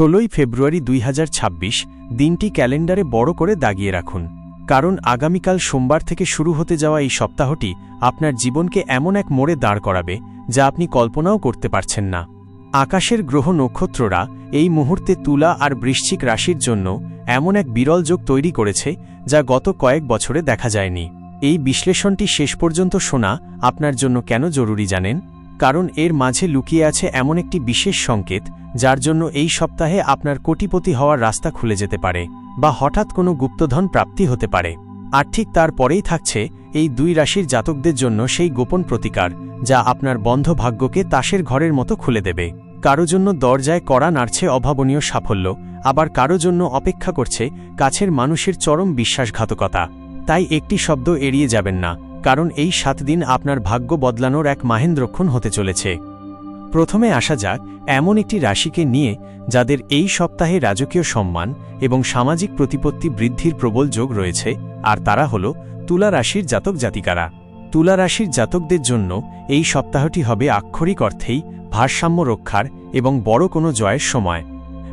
ষোলোই ফেব্রুয়ারি দুই হাজার ছাব্বিশ দিনটি ক্যালেন্ডারে বড় করে দাগিয়ে রাখুন। কারণ আগামীকাল সোমবার থেকে শুরু হতে যাওয়া এই সপ্তাহটি আপনার জীবনকে এমন এক মোড়ে দাঁড় করাবে যা আপনি কল্পনাও করতে পারছেন না। আকাশের গ্রহ নক্ষত্ররা এই মুহূর্তে তুলা আর বৃশ্চিক রাশির জন্য এমন এক বিরল যোগ তৈরি করেছে যা গত কয়েক বছরে দেখা যায়নি। এই বিশ্লেষণটি শেষ পর্যন্ত শোনা আপনার জন্য কেন জরুরি জানেন? কারণ এর মাঝে লুকিয়ে আছে এমন একটি বিশেষ সংকেত, যার জন্য এই সপ্তাহে আপনার কোটিপতি হওয়ার রাস্তা খুলে যেতে পারে, বা হঠাৎ কোনো গুপ্তধন প্রাপ্তি হতে পারে। আর ঠিক তারপরেই থাকছে এই দুই রাশির জাতকদের জন্য সেই গোপন প্রতিকার, যা আপনার বন্ধ ভাগ্যকে তাসের ঘরের মতো খুলে দেবে। কারও জন্য দরজায় কড়া নাড়ছে অভাবনীয় সাফল্য, আবার কারও জন্য অপেক্ষা করছে কাছের মানুষের চরম বিশ্বাসঘাতকতা। তাই একটি শব্দ এড়িয়ে যাবেন না। কারণ এই সাত দিন আপনার ভাগ্য বদলানোর এক মাহেন্দ্রক্ষণ হতে চলেছে। প্রথমে আসা যাক, এমন একটি রাশিকে নিয়ে যাদের এই সপ্তাহে রাজকীয় সম্মান এবং সামাজিক প্রতিপত্তি বৃদ্ধির প্রবল যোগ রয়েছে, আর তারা হল তুলা রাশির জাতক জাতিকারা। তুলা রাশির জাতকদের জন্য এই সপ্তাহটি হবে আক্ষরিক অর্থেই ভারসাম্য রক্ষার এবং বড় কোনো জয়ের সময়।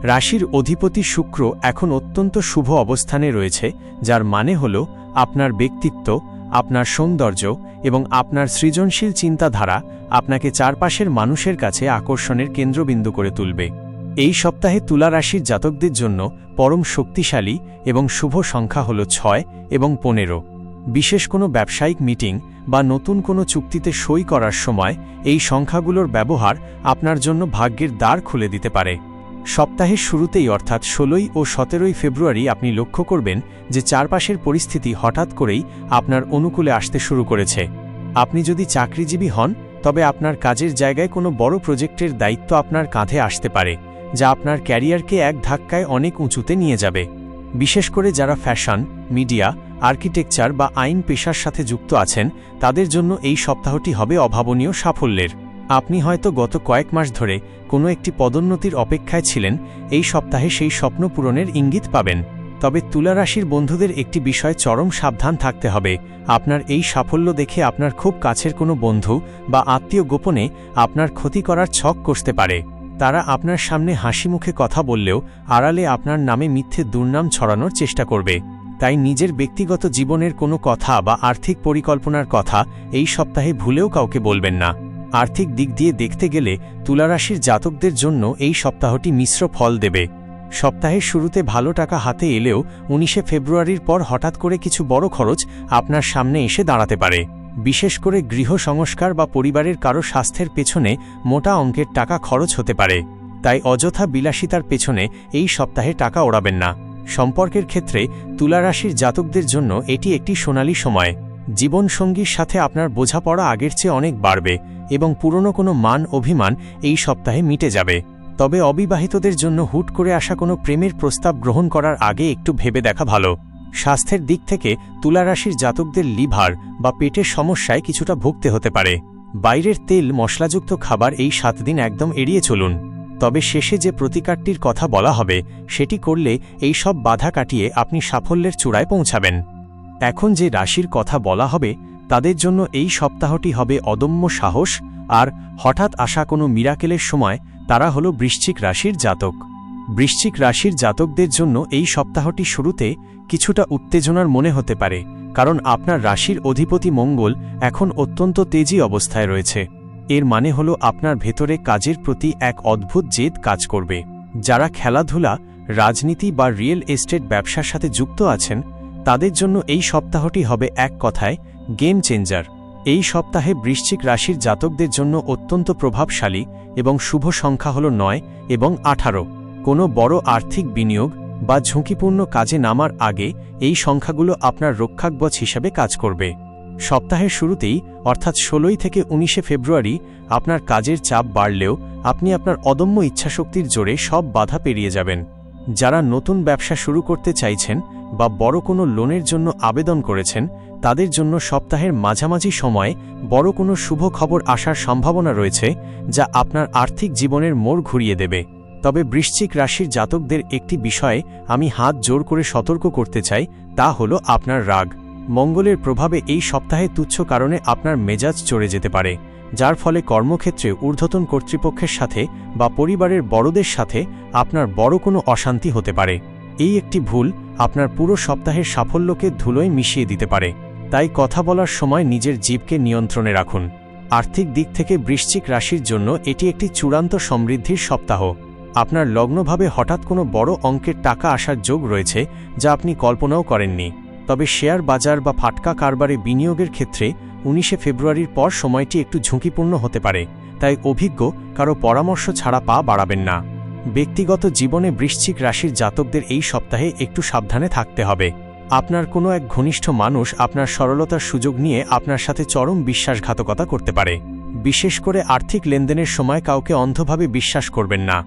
রাশির অধিপতি শুক্র এখন অত্যন্ত শুভ অবস্থানে রয়েছে, যার মানে হল আপনার ব্যক্তিত্ব আপনার সৌন্দর্য এবং আপনার সৃজনশীল চিন্তাধারা আপনাকে চারপাশের মানুষের কাছে আকর্ষণের কেন্দ্রবিন্দু করে তুলবে। এই সপ্তাহে তুলা রাশির জাতকদের জন্য পরম শক্তিশালী এবং শুভ সংখ্যা হল ছয় এবং পনেরো। বিশেষ কোনো ব্যবসায়িক মিটিং বা নতুন কোনো চুক্তিতে সই করার সময় এই সংখ্যাগুলোর ব্যবহার আপনার জন্য ভাগ্যের দ্বার খুলে দিতে পারে। সপ্তাহের শুরুতেই অর্থাৎ ষোলোই ও সতেরোই ফেব্রুয়ারি আপনি লক্ষ্য করবেন যে চারপাশের পরিস্থিতি হঠাৎ করেই আপনার অনুকূলে আসতে শুরু করেছে। আপনি যদি চাকরিজীবী হন, তবে আপনার কাজের জায়গায় কোনো বড় প্রজেক্টের দায়িত্ব আপনার কাঁধে আসতে পারে, যা আপনার ক্যারিয়ারকে এক ধাক্কায় অনেক উঁচুতে নিয়ে যাবে। বিশেষ করে যারা ফ্যাশন, মিডিয়া, আর্কিটেকচার বা আইন পেশার সাথে যুক্ত আছেন, তাদের জন্য এই সপ্তাহটি হবে অভাবনীয় সাফল্যের। আপনি হয়তো গত কয়েক মাস ধরে কোনো একটি পদোন্নতির অপেক্ষায় ছিলেন, এই সপ্তাহে সেই স্বপ্ন পূরণের ইঙ্গিত পাবেন। তবে তুলারাশির বন্ধুদের একটি বিষয় চরম সাবধান থাকতে হবে। আপনার এই সাফল্য দেখে আপনার খুব কাছের কোনো বন্ধু বা আত্মীয় গোপনে আপনার ক্ষতি করার ছক কষতে পারে। তারা আপনার সামনে হাসি মুখে কথা বললেও আড়ালে আপনার নামে মিথ্যে দুর্নাম ছড়ানোর চেষ্টা করবে। তাই নিজের ব্যক্তিগত জীবনের কোনো কথা বা আর্থিক পরিকল্পনার কথা এই সপ্তাহে ভুলেও কাউকে বলবেন না। আর্থিক দিক দিয়ে দেখতে গেলে তুলারাশির জাতকদের জন্য এই সপ্তাহটি মিশ্র ফল দেবে। সপ্তাহের শুরুতে ভালো টাকা হাতে এলেও উনিশে ফেব্রুয়ারির পর হঠাৎ করে কিছু বড় খরচ আপনার সামনে এসে দাঁড়াতে পারে। বিশেষ করে গৃহ সংস্কার বা পরিবারের কারও স্বাস্থ্যের পেছনে মোটা অঙ্কের টাকা খরচ হতে পারে। তাই অযথা বিলাসিতার পেছনে এই সপ্তাহে টাকা ওড়াবেন না। সম্পর্কের ক্ষেত্রে তুলারাশির জাতকদের জন্য এটি একটি সোনালী সময়। জীবনসঙ্গীর সাথে আপনার বোঝাপড়া আগের চেয়ে অনেক বাড়বে। এবং পুরনো কোনো মান অভিমান এই সপ্তাহে মিটে যাবে। তবে অবিবাহিতদের জন্য হুট করে আসা কোনো প্রেমের প্রস্তাব গ্রহণ করার আগে একটু ভেবে দেখা ভালো। স্বাস্থ্যের দিক থেকে তুলারাশির জাতকদের লিভার বা পেটের সমস্যায় কিছুটা ভুগতে হতে পারে। বাইরের তেল, মশলাযুক্ত খাবার এই সাত দিন একদম এড়িয়ে চলুন। তবে শেষে যে প্রতিকারটির কথা বলা হবে, সেটি করলে এই সব বাধা কাটিয়ে আপনি সাফল্যের চূড়ায় পৌঁছাবেন। এখন যে রাশির কথা বলা হবে তাদের জন্য এই সপ্তাহটি হবে অদম্য সাহস, আর হঠাৎ আসা কোনো মিরাকেলের সময় তারা হল বৃশ্চিক রাশির জাতক। বৃশ্চিক রাশির জাতকদের জন্য এই সপ্তাহটি শুরুতে কিছুটা উত্তেজনার মনে হতে পারে, কারণ আপনার রাশির অধিপতি মঙ্গল এখন অত্যন্ত তেজি অবস্থায় রয়েছে। এর মানে হল আপনার ভেতরে কাজের প্রতি এক অদ্ভুত জেদ কাজ করবে। যারা খেলাধুলা, রাজনীতি বা রিয়েল এস্টেট ব্যবসার সাথে যুক্ত আছেন, তাদের জন্য এই সপ্তাহটি হবে এক কথায় গেম চেঞ্জার এই সপ্তাহে বৃশ্চিক রাশির জাতকদের জন্য অত্যন্ত প্রভাবশালী এবং শুভ সংখ্যা হল নয় এবং আঠারো। কোনো বড় আর্থিক বিনিয়োগ বা ঝুঁকিপূর্ণ কাজে নামার আগে এই সংখ্যাগুলো আপনার রক্ষাকবচ হিসাবে কাজ করবে। সপ্তাহের শুরুতেই, অর্থাৎ ষোলোই থেকে উনিশে ফেব্রুয়ারি, আপনার কাজের চাপ বাড়লেও আপনি আপনার অদম্য ইচ্ছাশক্তির জোরে সব বাধা পেরিয়ে যাবেন। যারা নতুন ব্যবসা শুরু করতে চাইছেন বা বড় কোনো লোনের জন্য আবেদন করেছেন, তাদের জন্য সপ্তাহের মাঝামাঝি সময়ে বড় কোনো শুভ খবর আসার সম্ভাবনা রয়েছে, যা আপনার আর্থিক জীবনের মোড় ঘুরিয়ে দেবে। তবে বৃশ্চিক রাশির জাতকদের একটি বিষয়ে আমি হাত জোর করে সতর্ক করতে চাই, তা হল আপনার রাগ। মঙ্গলের প্রভাবে এই সপ্তাহে তুচ্ছ কারণে আপনার মেজাজ চড়ে যেতে পারে। যার ফলে কর্মক্ষেত্রে ঊর্ধ্বতন কর্তৃপক্ষের সাথে বা পরিবারের বড়দের সাথে আপনার বড় কোনো অশান্তি হতে পারে। এই একটি ভুল আপনার পুরো সপ্তাহের সাফল্যকে ধুলোয় মিশিয়ে দিতে পারে। তাই কথা বলার সময় নিজের জীবকে নিয়ন্ত্রণে রাখুন। আর্থিক দিক থেকে বৃশ্চিক রাশির জন্য এটি একটি চূড়ান্ত সমৃদ্ধির সপ্তাহ। আপনার লগ্নভাবে হঠাৎ কোনো বড় অঙ্কের টাকা আসার যোগ রয়েছে, যা আপনি কল্পনাও করেননি। তবে শেয়ার বাজার বা ফাটকা কারবারে বিনিয়োগের ক্ষেত্রে উনিশে ফেব্রুয়ারির পর সময়টি একটু ঝুঁকিপূর্ণ হতে পারে, তাই অভিজ্ঞ কারও পরামর্শ ছাড়া পা বাড়াবেন না। ব্যক্তিগত জীবনে বৃশ্চিক রাশির জাতকদের এই সপ্তাহে একটু সাবধানে থাকতে হবে। আপনার কোনো এক ঘনিষ্ঠ মানুষ আপনার সরলতার সুযোগ নিয়ে আপনার সাথে চরম বিশ্বাসঘাতকতা করতে পারে। বিশেষ করে আর্থিক লেনদেনের সময় কাউকে অন্ধভাবে বিশ্বাস করবেন না।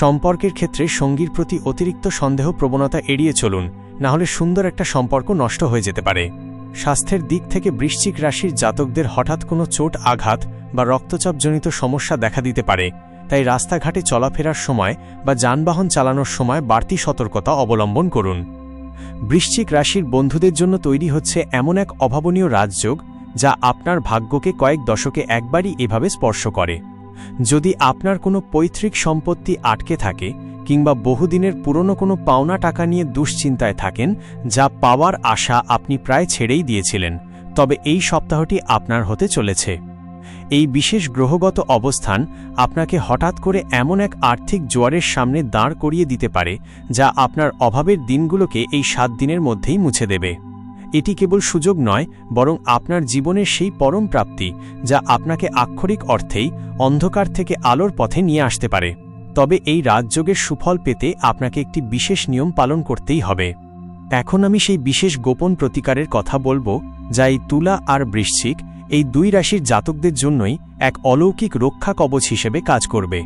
সম্পর্কের ক্ষেত্রে সঙ্গীর প্রতি অতিরিক্ত সন্দেহ প্রবণতা এড়িয়ে চলুন, নাহলে সুন্দর একটা সম্পর্ক নষ্ট হয়ে যেতে পারে। স্বাস্থ্যের দিক থেকে বৃশ্চিক রাশির জাতকদের হঠাৎ কোনো চোট, আঘাত বা রক্তচাপজনিত সমস্যা দেখা দিতে পারে। তাই রাস্তাঘাটে চলাফেরার সময় বা যানবাহন চালানোর সময় বাড়তি সতর্কতা অবলম্বন করুন। বৃশ্চিক রাশির বন্ধুদের জন্য তৈরি হচ্ছে এমন এক অভাবনীয় রাজযোগ যা আপনার ভাগ্যকে কয়েক দশকে একবারই এভাবে স্পর্শ করে। যদি আপনার কোনো পৈতৃক সম্পত্তি আটকে থাকে কিংবা বহুদিনের পুরনো কোনো পাওনা টাকা নিয়ে দুশ্চিন্তায় থাকেন, যা পাওয়ার আশা আপনি প্রায় ছেড়েই দিয়েছিলেন, তবে এই সপ্তাহটি আপনার হতে চলেছে। এই বিশেষ গ্রহগত অবস্থান আপনাকে হঠাৎ করে এমন এক আর্থিক জোয়ারের সামনে দাঁড় করিয়ে দিতে পারে, যা আপনার অভাবের দিনগুলোকে এই সাত দিনের মধ্যেই মুছে দেবে। এটি কেবল সুযোগ নয়, বরং আপনার জীবনের সেই পরম প্রাপ্তি, যা আপনাকে আক্ষরিক অর্থেই অন্ধকার থেকে আলোর পথে নিয়ে আসতে পারে। তবে এই রাজযোগের সুফল পেতে আপনাকে একটি বিশেষ নিয়ম পালন করতেই হবে। এখন আমি সেই বিশেষ গোপন প্রতিকারের কথা বলব, যা এই তুলা আর বৃশ্চিক, এই দুই রাশির জাতকদের জন্যই এক অলৌকিক রক্ষা কবচ হিসেবে কাজ করবে।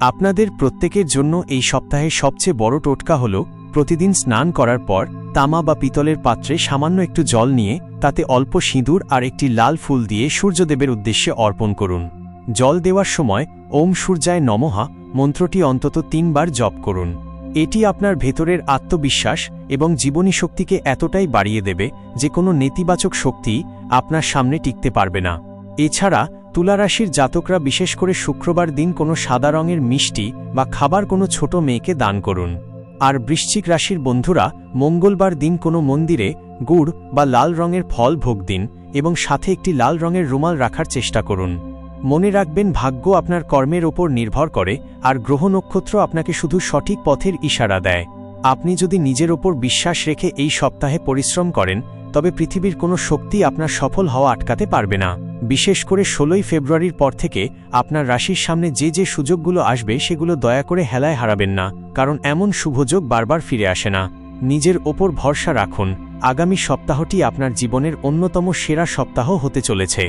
আপনাদের প্রত্যেকের জন্য এই সপ্তাহের সবচেয়ে বড় টোটকা হল, প্রতিদিন স্নান করার পর তামা বা পিতলের পাত্রে সামান্য একটু জল নিয়ে তাতে অল্প সিঁদুর আর একটি লাল ফুল দিয়ে সূর্যদেবের উদ্দেশ্যে অর্পণ করুন। জল দেওয়ার সময়, ওম সূর্যায় নমহা মন্ত্রটি অন্তত তিনবার জপ করুন। এটি আপনার ভেতরের আত্মবিশ্বাস এবং জীবনী শক্তিকে এতটাই বাড়িয়ে দেবে যে কোনো নেতিবাচক শক্তি আপনার সামনে টিকতে পারবে না। এছাড়া, তুলারাশির জাতকরা বিশেষ করে শুক্রবার দিন কোনো সাদা রঙের মিষ্টি বা খাবার কোনো ছোট মেয়েকে দান করুন। আর বৃশ্চিক রাশির বন্ধুরা, মঙ্গলবার দিন কোনো মন্দিরে গুড় বা লাল রঙের ফল ভোগ দিন এবং সাথে একটি লাল রঙের রুমাল রাখার চেষ্টা করুন। মনে রাখবেন ভাগ্য আপনার কর্মের ওপর নির্ভর করে, আর গ্রহ নক্ষত্র আপনাকে শুধু সঠিক পথের ইশারা দেয়। আপনি যদি নিজের ওপর বিশ্বাস রেখে এই সপ্তাহে পরিশ্রম করেন, তবে পৃথিবীর কোনো শক্তি আপনার সফল হওয়া আটকাতে পারবে না। বিশেষ করে ষোলোই ফেব্রুয়ারির পর থেকে আপনার রাশির সামনে যে যে সুযোগগুলো আসবে সেগুলো দয়া করে হেলায় হারাবেন না, কারণ এমন শুভযোগ বারবার ফিরে আসে না। নিজের ওপর ভরসা রাখুন, আগামী সপ্তাহটি আপনার জীবনের অন্যতম সেরা সপ্তাহ হতে চলেছে।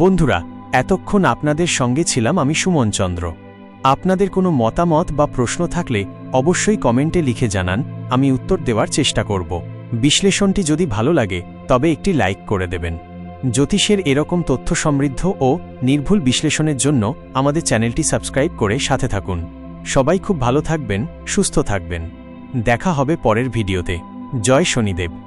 বন্ধুরা এতক্ষণ আপনাদের সঙ্গে ছিলাম আমি সুমন চন্দ্র। আপনাদের কোনো মতামত বা প্রশ্ন থাকলে অবশ্যই কমেন্টে লিখে জানান, আমি উত্তর দেওয়ার চেষ্টা করব। বিশ্লেষণটি যদি ভালো লাগে, তবে একটি লাইক করে দেবেন। জ্যোতিষের এরকম তথ্য সমৃদ্ধ ও নির্ভুল বিশ্লেষণের জন্য আমাদের চ্যানেলটি সাবস্ক্রাইব করে সাথে থাকুন। সবাই খুব ভালো থাকবেন, সুস্থ থাকবেন। দেখা হবে পরের ভিডিওতে। জয় শনিদেব।